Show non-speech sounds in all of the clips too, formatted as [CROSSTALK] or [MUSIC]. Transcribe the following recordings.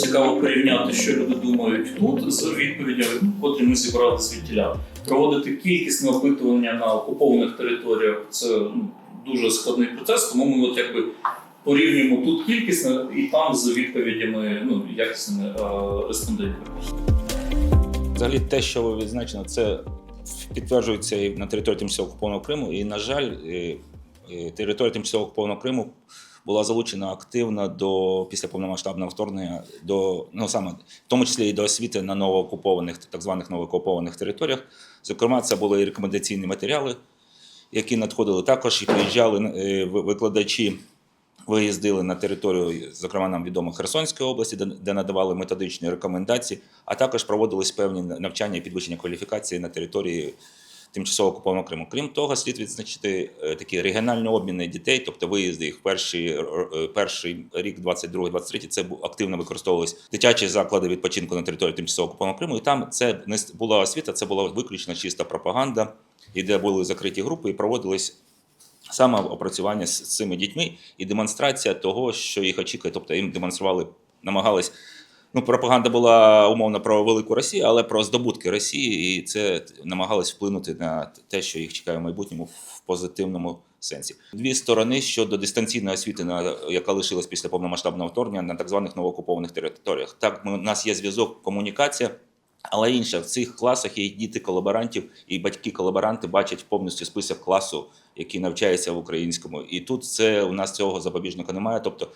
цікаво порівняти, що люди думають тут з відповідями, котрі ми зібрали звідтіля. Проводити кількісне опитування на окупованих територіях це ну, дуже складний процес, тому ми от якби порівнюємо тут кількісне і там з відповідями ну, якісними респондентів. Взагалі, те, що ви відзначено, це підтверджується і на території тимчасово окупованого Криму. І, на жаль, е, е, територія тимчасово окупованого Криму була залучена активно до після повномасштабного вторгнення до ну саме в тому числі і до освіти на новоокупованих так званих новоокупованих територіях. Зокрема, це були і рекомендаційні матеріали, які надходили також і приїжджали е, викладачі. Виїздили на територію, зокрема нам відомо Херсонської області, де, де надавали методичні рекомендації, а також проводились певні навчання і підвищення кваліфікації на території тимчасово окупованого Криму. Крім того, слід відзначити е, такі регіональні обміни дітей, тобто виїзди їх перший, е, перший рік, 22-23, це активно використовувались дитячі заклади відпочинку на території тимчасово окупованого Криму. І там це не була освіта, це була виключно чиста пропаганда, і де були закриті групи і проводились саме опрацювання з цими дітьми і демонстрація того, що їх очікує. Тобто їм демонстрували, намагались. Ну, пропаганда була умовно про велику Росію, але про здобутки Росії, і це намагались вплинути на те, що їх чекає в майбутньому в позитивному сенсі. Дві сторони щодо дистанційної освіти, на яка лишилась після повномасштабного вторгнення на так званих новоокупованих територіях. Так, ми, у нас є зв'язок, комунікація. Але інше в цих класах є діти колаборантів, і батьки колаборанти бачать повністю список класу, який навчається в українському. І тут це у нас цього запобіжника немає. Тобто,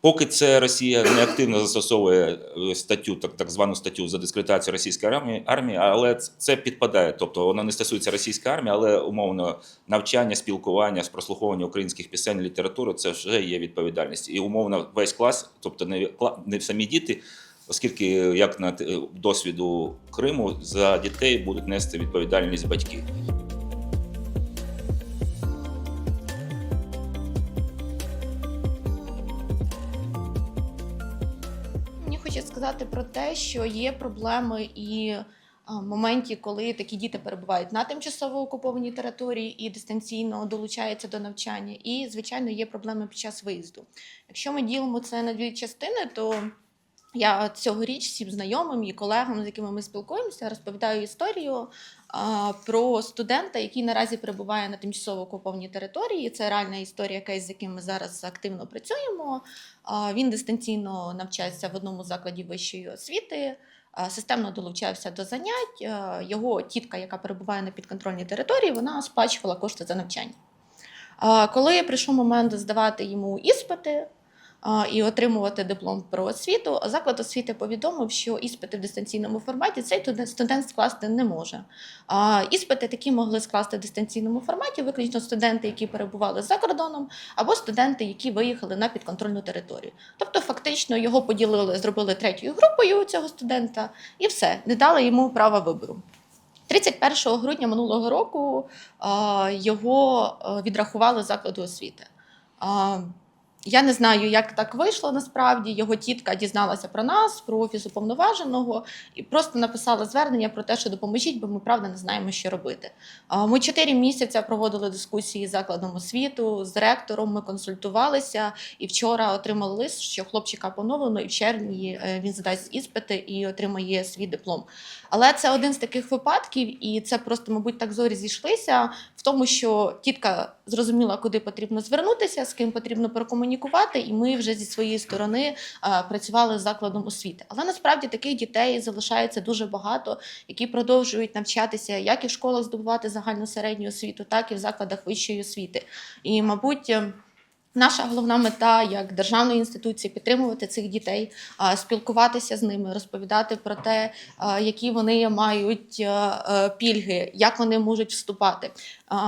поки це Росія не активно застосовує е, статтю, так, так звану статтю за дискредитацію російської армії, армії, але це підпадає. Тобто воно не стосується російської армії, але умовно навчання, спілкування, прослуховування українських пісень, літератури це вже є відповідальність. І умовно весь клас, тобто не, не самі діти. Оскільки, як на досвіду Криму, за дітей будуть нести відповідальність батьки. Сказати про те, що є проблеми і моменті, коли такі діти перебувають на тимчасово окупованій території і дистанційно долучаються до навчання. І, звичайно, є проблеми під час виїзду. Якщо ми ділимо це на дві частини, то я цьогоріч всім знайомим і колегам, з якими ми спілкуємося, розповідаю історію про студента, який наразі перебуває на тимчасово окупованій території. Це реальна історія, кейс, з яким ми зараз активно працюємо. Він дистанційно навчається в одному закладі вищої освіти. Системно долучався до занять. Його тітка, яка перебуває на підконтрольній території, вона сплачувала кошти за навчання. Коли прийшов момент здавати йому іспити і отримувати диплом про освіту, заклад освіти повідомив, що іспити в дистанційному форматі цей студент скласти не може. Іспити такі могли скласти в дистанційному форматі виключно студенти, які перебували за кордоном, або студенти, які виїхали на підконтрольну територію. Тобто, фактично його поділили, зробили третьою групою цього студента, і все, не дали йому права вибору. 31 грудня минулого року його відрахували з закладу освіти. Я не знаю, як так вийшло насправді. Його тітка дізналася про нас, про офіс уповноваженого, і просто написала звернення про те, що допоможіть, бо ми правда не знаємо, що робити. Ми чотири місяці проводили дискусії з закладом освіту, з ректором. Ми консультувалися і вчора отримали лист, що хлопчика поновлено, і в червні е, він задасть іспити і отримає свій диплом. Але це один з таких випадків, і це просто, мабуть, так зорі зійшлися в тому, що тітка зрозуміла, куди потрібно звернутися, з ким потрібно прокомунікувати, і ми вже зі своєї сторони працювали з закладом освіти. Але насправді таких дітей залишається дуже багато, які продовжують навчатися як і в школах здобувати загальну середню освіту, так і в закладах вищої освіти. І, мабуть. Наша головна мета як державної інституції підтримувати цих дітей, спілкуватися з ними, розповідати про те, які вони мають е, е, пільги, як вони можуть вступати.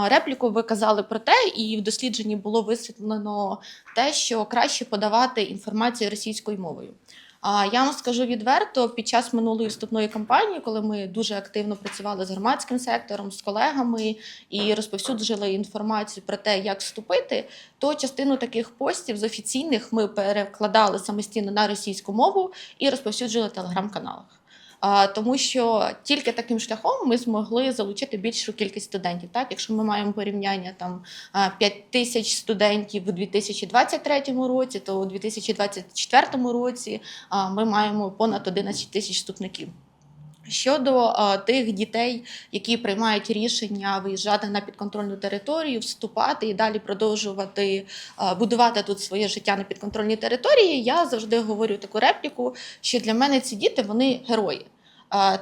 Репліку ви казали про те, і в дослідженні було висвітлено те, що краще подавати інформацію російською мовою. А я вам скажу відверто, під час минулої вступної кампанії, коли ми дуже активно працювали з громадським сектором, з колегами і розповсюджували інформацію про те, як вступити, то частину таких постів з офіційних ми перекладали самостійно на російську мову і розповсюджували телеграм-каналах. Тому що тільки таким шляхом ми змогли залучити більшу кількість студентів. Так, якщо ми маємо порівняння там а, 5 тисяч студентів у 2023 році, то у 2024 році ми маємо понад 11 тисяч вступників. Щодо а, тих дітей, які приймають рішення виїжджати на підконтрольну територію, вступати і далі продовжувати а, будувати тут своє життя на підконтрольній території, я завжди говорю таку репліку, що для мене ці діти вони герої.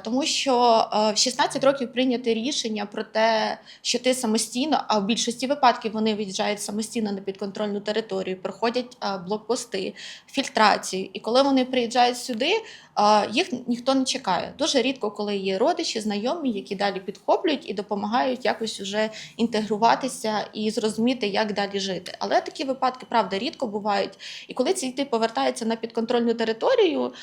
Тому що в 16 років прийняти рішення про те, що ти самостійно, а в більшості випадків вони виїжджають самостійно на підконтрольну територію, проходять блокпости, фільтрацію. І коли вони приїжджають сюди, їх ніхто не чекає. Дуже рідко, коли є родичі, знайомі, які далі підхоплюють і допомагають якось уже інтегруватися і зрозуміти, як далі жити. Але такі випадки правда рідко бувають. І коли ці діти повертаються на підконтрольну територію,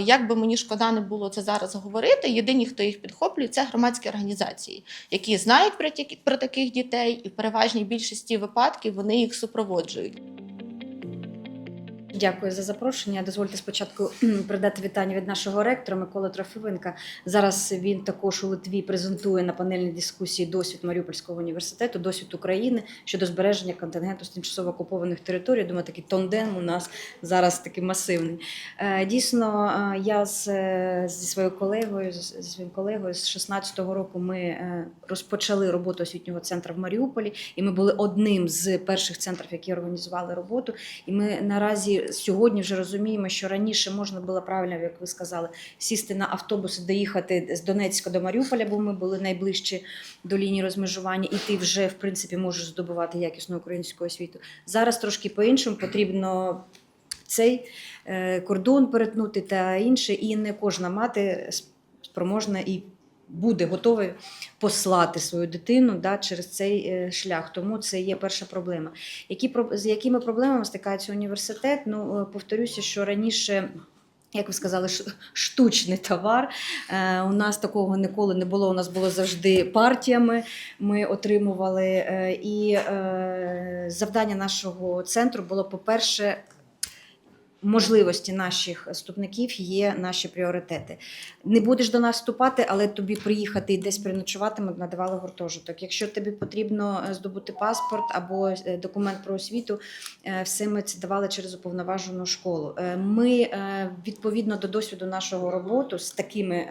як би мені шкода не було це зараз говорити, єдині, хто їх підхоплює, це громадські організації, які знають про таких дітей, і в переважній більшості випадків вони їх супроводжують. Дякую за запрошення. Дозвольте спочатку передати вітання від нашого ректора Миколи Трофименка. Зараз він також у Литві презентує на панельній дискусії досвід Маріупольського університету, досвід України щодо збереження контингенту з тимчасово окупованих територій. Думаю, такий тондем у нас зараз такий масивний. Е, Дійсно, е, я з, е, зі своєю колегою, зі своїм колегою з 16-го року ми розпочали роботу освітнього центру в Маріуполі, і ми були одним з перших центрів, які організували роботу. І ми наразі сьогодні вже розуміємо, що раніше можна було правильно, як ви сказали, сісти на автобус доїхати з Донецька до Маріуполя, бо ми були найближчі до лінії розмежування, і ти вже в принципі можеш здобувати якісну українську освіту. Зараз трошки по-іншому потрібно. Цей е, кордон перетнути та інше, і не кожна мати спроможна і буде готова послати свою дитину да, через цей е, шлях. Тому це є перша проблема. Які, з якими проблемами стикається університет? Ну, е, повторюся, що раніше. Як ви сказали, штучний товар. Е, у нас такого ніколи не було. У нас було завжди партіями. Ми отримували. І завдання нашого центру було, по-перше, можливості наших вступників є наші пріоритети. Не будеш до нас вступати, але тобі приїхати і десь переночувати, ми б надавали гуртожиток. Якщо тобі потрібно е, здобути паспорт або е, документ про освіту, е, все ми це давали через уповноважену школу. Ми відповідно до досвіду нашого роботи з такими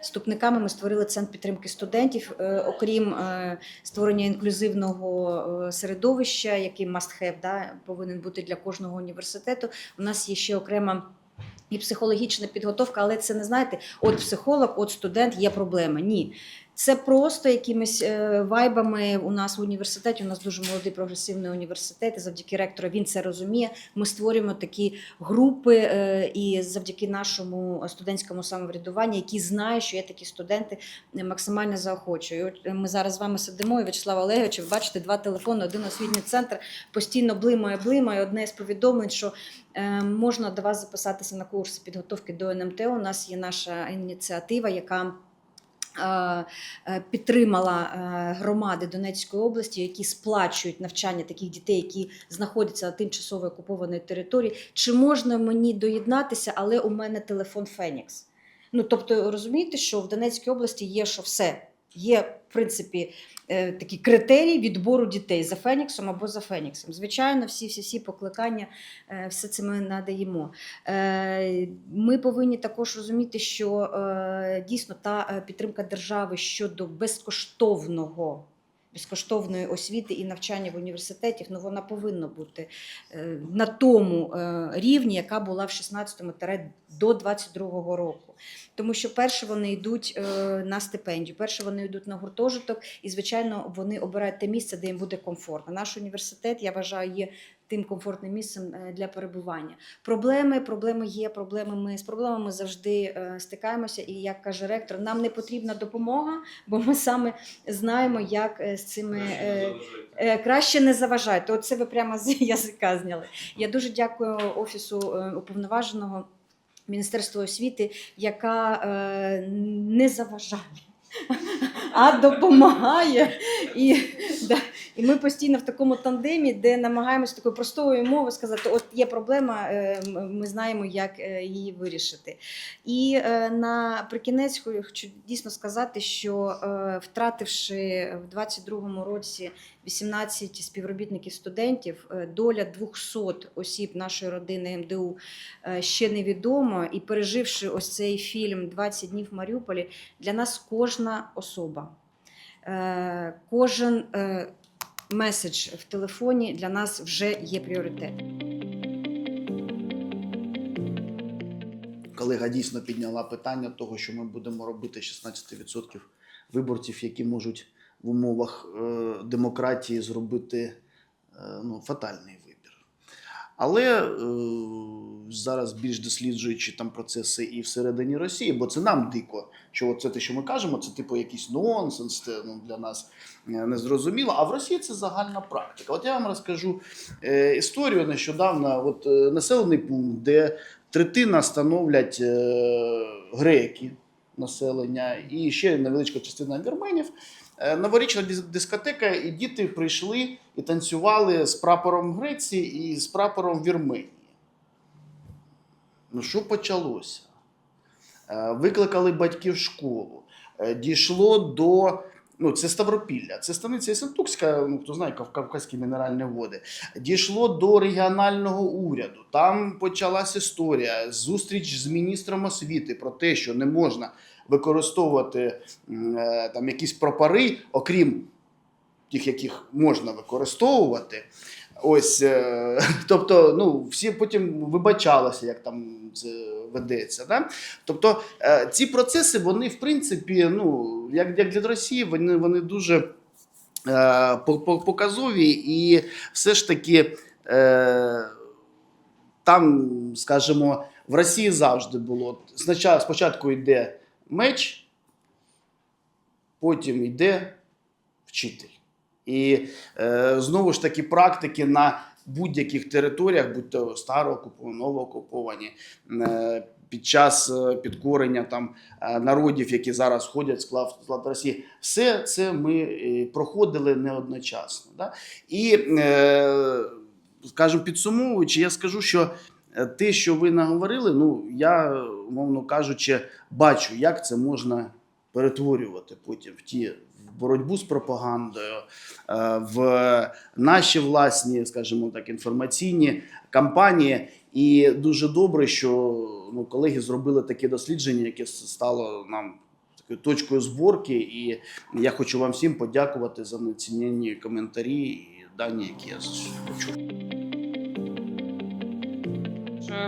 вступниками ми створили центр підтримки студентів, окрім створення інклюзивного середовища, який must have, да, повинен бути для кожного університету. У нас є ще окрема. І психологічна підготовка, але це не знаєте, от психолог, от студент є проблема. Ні. Це просто якимись е, вайбами у нас в університеті. У нас дуже молодий прогресивний університет. І завдяки ректору він це розуміє. Ми створюємо такі групи, е, і завдяки нашому студентському самоврядуванню, які знають, що є такі студенти, е, максимально заохочую. От Ми зараз з вами сидимо, і Вячеслав Олегович, ви бачите два телефони, один освітній центр постійно блимає, блимає. Одне з повідомлень, що можна до вас записатися на курси підготовки до НМТ. У нас є наша ініціатива, яка Підтримала е, громади Донецької області, які сплачують навчання таких дітей, які знаходяться на тимчасово окупованій території. Чи можна мені доєднатися, але у мене телефон Фенікс? Ну тобто розумієте, що в Донецькій області є що все. Є, в принципі, е, такі критерії відбору дітей за Феніксом або за Феніксом. Звичайно, всі всі, всі покликання, е, все це ми надаємо. Е, Ми повинні також розуміти, що дійсно та підтримка держави щодо безкоштовного. Безкоштовної освіти і навчання в університеті, ну вона повинна бути е, на тому е, рівні, яка була в 16-му тере до 22-го року. Тому що перше вони йдуть е, на стипендію, перше вони йдуть на гуртожиток, і звичайно вони обирають те місце, де їм буде комфортно. Наш університет, я вважаю, є тим комфортним місцем е, для перебування. Проблеми, проблеми є, проблеми ми з проблемами завжди е, стикаємося. І як каже ректор, нам не потрібна допомога, бо ми саме знаємо, як е, з цими. Краще не заважайте. Оце ви прямо з [LAUGHS] язика зняли. Я дуже дякую офісу уповноваженого Міністерства освіти, яка е, не заважає, [LAUGHS] а допомагає. І, І ми постійно в такому тандемі, де намагаємося такою простою мовою сказати: от є проблема, е, ми знаємо, як е, її вирішити. І е, наприкінець хочу дійсно сказати, що втративши в 22-му році 18 співробітників студентів, доля 200 осіб нашої родини МДУ е, ще невідома. І переживши ось цей фільм «20 днів в Маріуполі, для нас кожна особа, кожен меседж в телефоні для нас вже є пріоритет. колега дійсно підняла питання того, що ми будемо робити 16% виборців, які можуть в умовах е, демократії зробити е, ну, фатальний. Але е, зараз більш досліджуючи там процеси і всередині Росії, бо це нам дико, що це те, що ми кажемо, це типу якийсь нонсенс, це ну, для нас е, незрозуміло. А в Росії це загальна практика. От я вам розкажу е, історію нещодавно. От е, населений пункт, де третина становлять е, греки населення і ще невеличка частина вірменів. Е, Новорічна дискотека, і діти прийшли і танцювали з прапором Греції і з прапором Вірменії. Ну, що почалося? Е, Викликали батьків в школу. Е, Дійшло до. Ну, це Ставропілля, це станиця Сентукська, ну хто знає, Кав- Кавказькі мінеральні води. Дійшло до регіонального уряду. Там почалась історія, зустріч з міністром освіти про те, що не можна використовувати е, там якісь прапори, окрім тих, яких можна використовувати. Ось, е, [LAUGHS] тобто, ну, всі потім вибачалися, як там це ведеться. Да? Тобто е, ці процеси, вони, в принципі, ну, як, як для Росії, вони, вони дуже е, по- по- показові, і все ж таки е, там, скажімо, в Росії завжди було. Спочатку йде меч, потім йде вчитель. І е, знову ж таки практики на будь-яких територіях, будь то староокуповані, новоокуповані, е, під час е, підкорення там е, народів, які зараз входять в склад, Росії, все це ми е, проходили неодночасно. Да? І, е, скажімо, підсумовуючи, я скажу, що те, що ви наговорили, ну я, умовно кажучи, бачу, як це можна перетворювати потім в ті в боротьбу з пропагандою, е, в наші власні, скажімо так, інформаційні кампанії. І дуже добре, що ну, колеги зробили таке дослідження, яке стало нам такою точкою зборки. І я хочу вам всім подякувати за нецінні коментарі і дані, які я почув.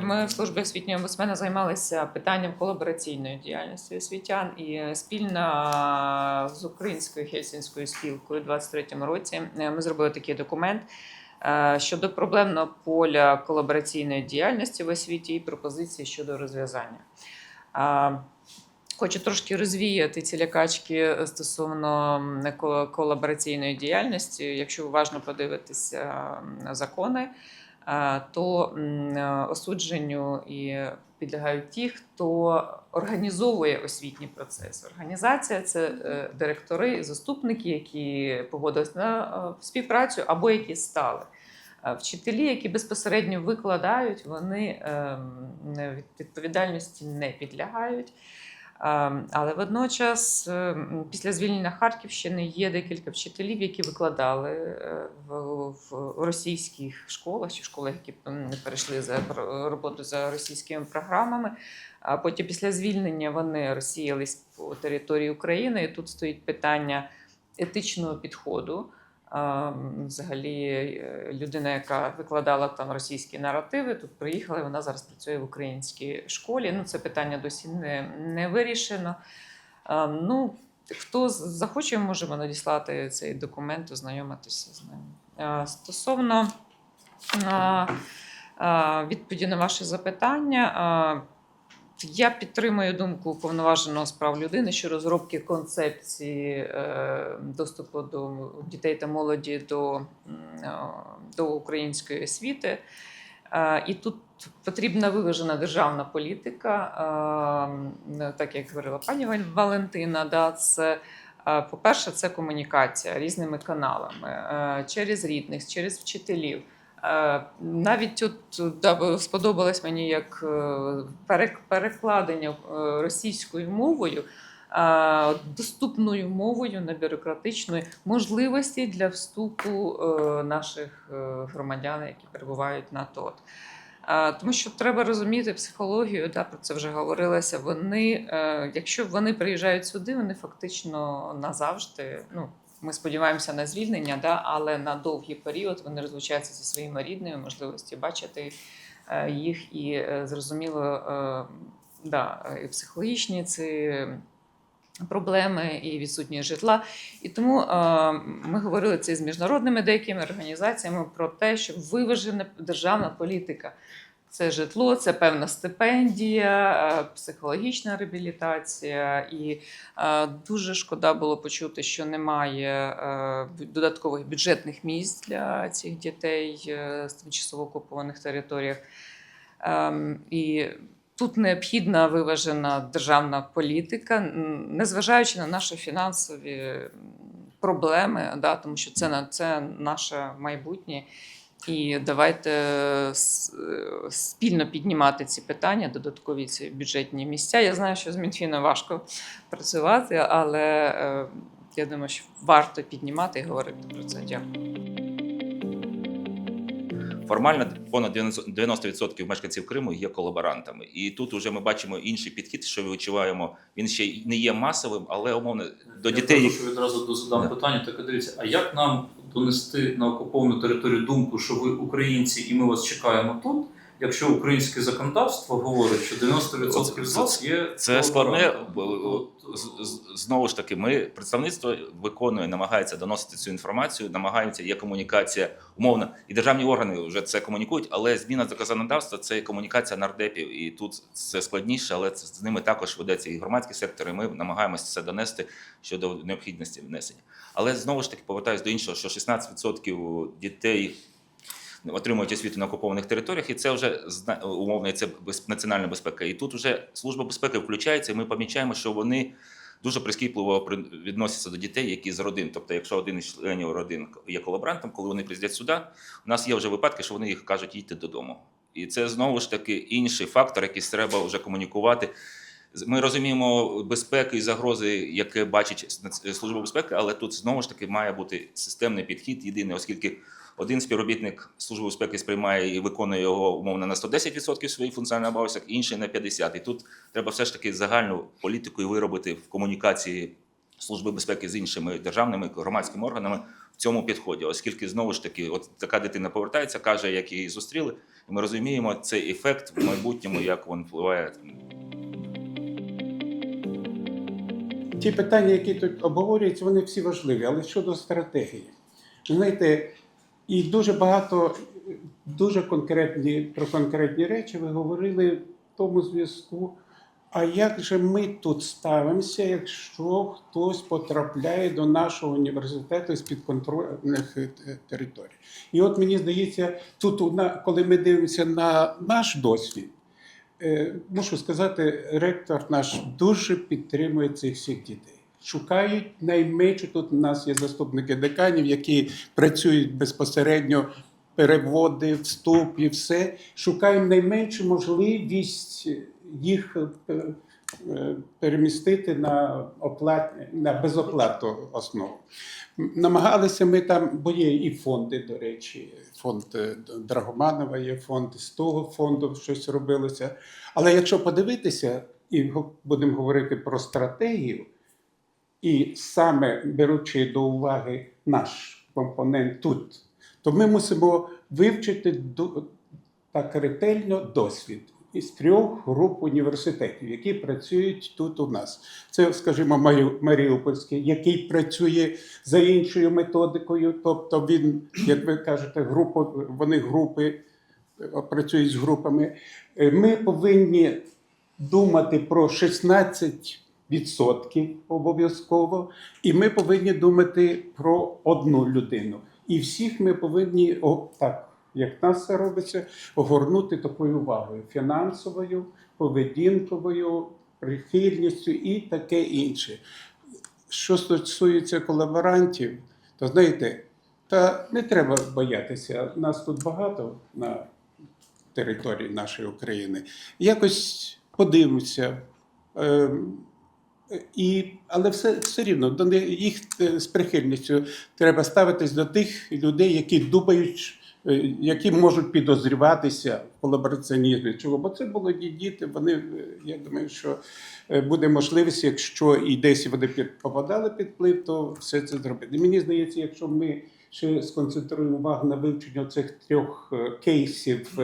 Ми в службі освітнього омбудсмена займалися питанням колабораційної діяльності освітян і спільно з українською хельсінською спілкою у 23-му році е, ми зробили такий документ е, щодо проблемного поля колабораційної діяльності в освіті і пропозиції щодо розв'язання. Хочу трошки розвіяти ці лякачки стосовно колабораційної діяльності. Якщо уважно подивитися закони, е, то е, осудженню і підлягають ті, хто організовує освітній процес. Організація це е, директори, заступники, які погодились на е, співпрацю або які стали. Е, Вчителі, які безпосередньо викладають, вони ем, відповідальності не підлягають. Ем, Але водночас, ем, після звільнення Харківщини, є декілька вчителів, які викладали е, в, в російських школах чи школах, які перейшли за роботу за російськими програмами. А потім, після звільнення, вони розсіялись по території України. І тут стоїть питання етичного підходу. Взагалі, е, людина, яка викладала там російські наративи, тут приїхала, і вона зараз працює в українській школі. Ну, це питання досі не, не вирішено. Ну, хто захоче, можемо надіслати цей документ, ознайомитися з ним. Стосовно відповіді на ваше запитання. Я підтримую думку уповноваженого з прав людини щодо розробки концепції е, доступу до дітей та молоді до, е, до української освіти. Е, І тут потрібна виважена державна політика, так як говорила пані Валентина. Да, це По-перше, це комунікація різними каналами через рідних, через вчителів. Е, Навіть да, сподобалось мені як е, перекладення е, російською мовою, доступною мовою, небюрократичною можливості для вступу наших громадян, які перебувають на ТОТ. Тому що треба розуміти психологію, да, про це вже говорилося. Вони, якщо вони приїжджають сюди, вони фактично назавжди. Ну, ми сподіваємося на звільнення, да, але на довгий період вони розлучаються зі своїми рідними, можливості бачити е, їх і е, зрозуміло, е, да, і психологічні ці проблеми, і відсутність житла. І тому ми говорили це з міжнародними деякими організаціями про те, що виважена державна політика. Це житло, це певна стипендія, е, психологічна реабілітація. І е, дуже шкода було почути, що немає е, додаткових бюджетних місць для цих дітей з тимчасово окупованих територіях. Ем, І тут необхідна виважена державна політика, незважаючи на наші фінансові проблеми, да, тому що це, це наше майбутнє. І давайте е, спільно піднімати ці питання, додаткові ці бюджетні місця. Я знаю, що з Мінфіном важко працювати, але е, я думаю, що варто піднімати і говорити про це. Дякую. Формально понад 90 90% мешканців Криму є колаборантами. І тут вже ми бачимо інший підхід, що ми відчуваємо. Він ще не є масовим, але умовно до Я дітей. прошу відразу до- задам питання. Так дивіться, а як нам донести на окуповану територію думку, що ви українці і ми вас чекаємо тут? Якщо українське законодавство говорить, що 90% з вас є Це складне. Знову ж таки, ми представництво виконує, намагається доносити цю інформацію, намагається, є комунікація умовно, і державні органи вже це комунікують, але зміна законодавства це комунікація нардепів, і тут це складніше, але це з ними також ведеться і громадський сектор, і ми намагаємося це донести щодо необхідності внесення. Але знову ж таки повертаюсь до іншого, що 16% дітей отримують освіту на окупованих територіях, і це вже умовно це національна безпека. І тут вже служба безпеки включається, і ми помічаємо, що вони дуже прискіпливо при- відносяться до дітей, які з родин. Тобто, якщо один із членів родин є колаборантом, коли вони приїздять сюди, у нас є вже випадки, що вони їх кажуть, їдьте додому. І це знову ж таки інший фактор, який треба вже комунікувати. Ми розуміємо безпеки і загрози, яке бачить служба безпеки, але тут знову ж таки має бути системний підхід єдиний, оскільки один співробітник служби безпеки сприймає і виконує його умовно на 110% своїх функціональних обов'язок, інший на 50%. І тут треба все ж таки загальну політику і виробити в комунікації служби безпеки з іншими державними громадськими органами в цьому підході, оскільки знову ж таки, от така дитина повертається, каже, як її зустріли, і ми розуміємо цей ефект в майбутньому, як він впливає Ті питання, які тут обговорюються, вони всі важливі, але щодо стратегії. Знаєте, і дуже багато, дуже конкретні про конкретні речі ви говорили в тому зв'язку. А як же ми тут ставимося, якщо хтось потрапляє до нашого університету з підконтрольних е, територій? І от мені здається, тут, коли ми дивимося на наш досвід, Е, Мушу сказати, ректор наш дуже підтримує цих всіх дітей. Шукають найменше. Тут у нас є заступники деканів, які працюють безпосередньо, переводи, вступ і все. Шукаємо найменшу можливість їх е, е, перемістити на оплат, на безоплатну основу. Намагалися ми там, бо є і фонди, до речі, фонд е, Драгоманова є фонд, з того фонду щось робилося. Але якщо подивитися, і будемо говорити про стратегію, і саме беручи до уваги наш компонент тут, то ми мусимо вивчити так ретельно досвід із трьох груп університетів, які працюють тут у нас. Це, скажімо, Маріупольський, який працює за іншою методикою, тобто він, як ви кажете, група, вони групи е, працюють з групами. Е, Ми повинні думати про 16% обов'язково, і ми повинні думати про одну людину. І всіх ми повинні о, так, як нас це робиться, огорнути такою увагою фінансовою, поведінковою, прихильністю і таке інше. що стосується колаборантів, то знаєте, та не треба боятися. Нас тут багато на території нашої України. Якось подивимося. І, але все, все рівно їх е, з прихильністю треба ставитись до тих людей, які думають, е, які можуть підозрюватися в колабораціонізмі. Чого? Бо це молоді діти. Вони, е, я думаю, що буде можливість, якщо і десь вони попадали під вплив, то все це зробити. Мені здається, якщо ми ще сконцентруємо увагу на вивченні цих трьох кейсів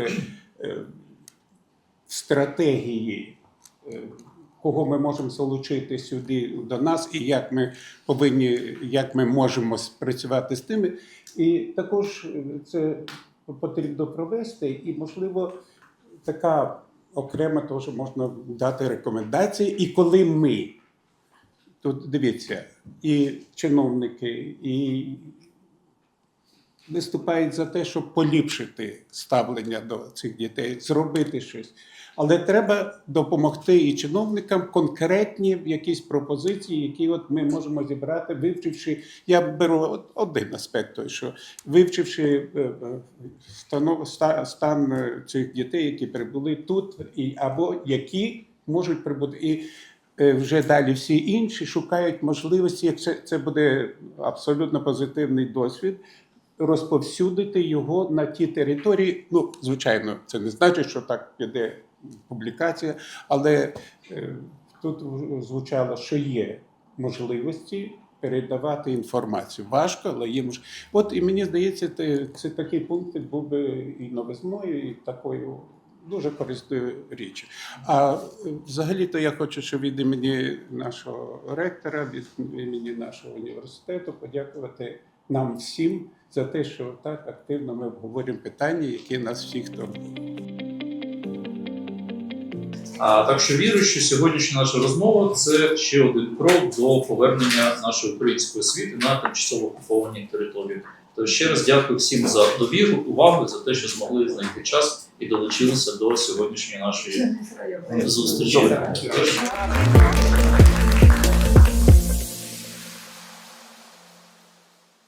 стратегії. Кого ми можемо залучити сюди до нас, і як ми повинні, як ми можемо спрацювати з тими. І також е, це потрібно провести, і можливо така окрема теж можна дати рекомендації. І коли ми тут дивіться, і чиновники, і виступають за те, щоб поліпшити ставлення до цих дітей, зробити щось. Але треба допомогти і чиновникам конкретні якісь пропозиції, які от ми можемо зібрати, вивчивши. Я беру один аспект, той, що вивчивши е, е, стан е, цих дітей, які прибули тут, і або які можуть прибути. І вже далі всі інші шукають можливості, як це, це буде абсолютно позитивний досвід. Розповсюдити його на ті території. Ну, звичайно, це не значить, що так піде публікація, але е, тут звучало, що є можливості передавати інформацію. Важко, але є можливість. От і мені здається, це, це такий пункт був би і новизною, і такою дуже корисною річчю. А е, взагалі-то я хочу, щоб від імені нашого ректора, від імені нашого університету подякувати нам всім за те, що так активно ми обговорюємо питання, які нас всіх турбують. А так що вірю, що сьогоднішня наша розмова це ще один крок до повернення нашої української освіти на тимчасово окуповані території. То ще раз дякую всім за довіру, увагу за те, що змогли знайти час і долучилися до сьогоднішньої нашої зустрічі.